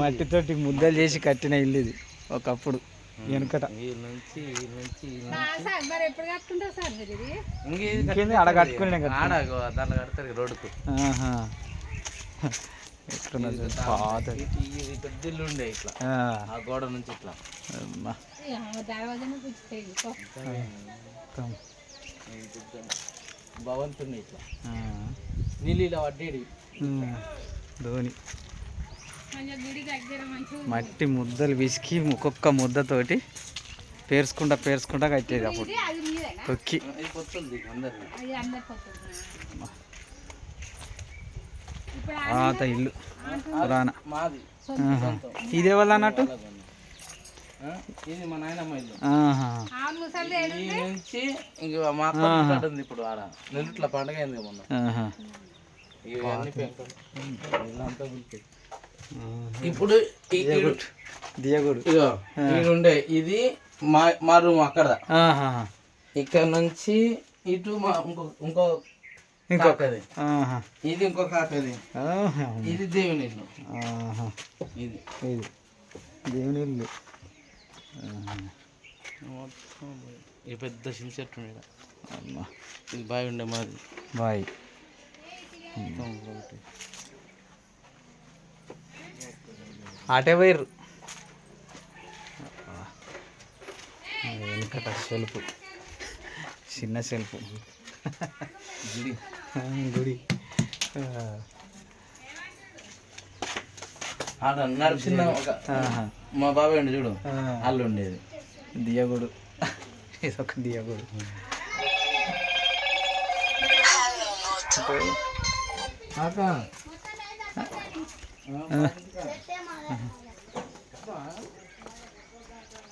మట్టితోటి ముద్దలు చేసి కట్టిన ఇల్లు ఇది ఒకప్పుడు వెనుకట. ఆడ కట్టుకునే రోడ్డుకు. ఎట్లున్నది పెద్ద ఇల్లు ఉండే ఇట్లా. ఆ, గోడ నుంచి ఇట్లా. భవంతుండే ఇట్లా. నీళ్ళు ఇలా వడ్డేది ఉమ్, ధోని. మట్టి ముద్దలు విసికి ఒక్కొక్క ముద్దతోటి పేర్చుకుంటా పేర్చుకుంటా కట్టేది అప్పుడు. తొక్కి. పాత ఇల్లు. పురాణ. ఇది ఎవరు అన్నట్టు? ఇది మా నాయనమ్మ ఇల్లు. నుంచి ఇంక మా ఇప్పుడు ఆడ. నెల్లుట్ల పండగ అయింది కదా మొన్న ఇప్పుడు దియగుడు. ఇది మా మా రూమ్ అక్కడ. ఇక్కడ నుంచి ఇటు మా ఇంకో ఇంకో ఇంకో కాకది. ఆహా. ఇది ఇంకో కాకది. ఇది దేవుని ఇల్లు. ఇది. ఇది. దేవుని ఇల్లు. ఈ పెద్ద సిల్ చెట్టు ఉండే ఇది బావి ఉండే మాది. బాయ్ అటే పోయిర్రు వెనుకట సెల్ఫ్. చిన్న సెల్ఫ్. గుడి. గుడి. నడిచిన ఒక. మా బాబాయ్ ఉండే చూడు అల్లు ఉండేది. దియగుడు. ఇదొక దియగుడు.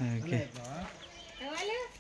ఓకే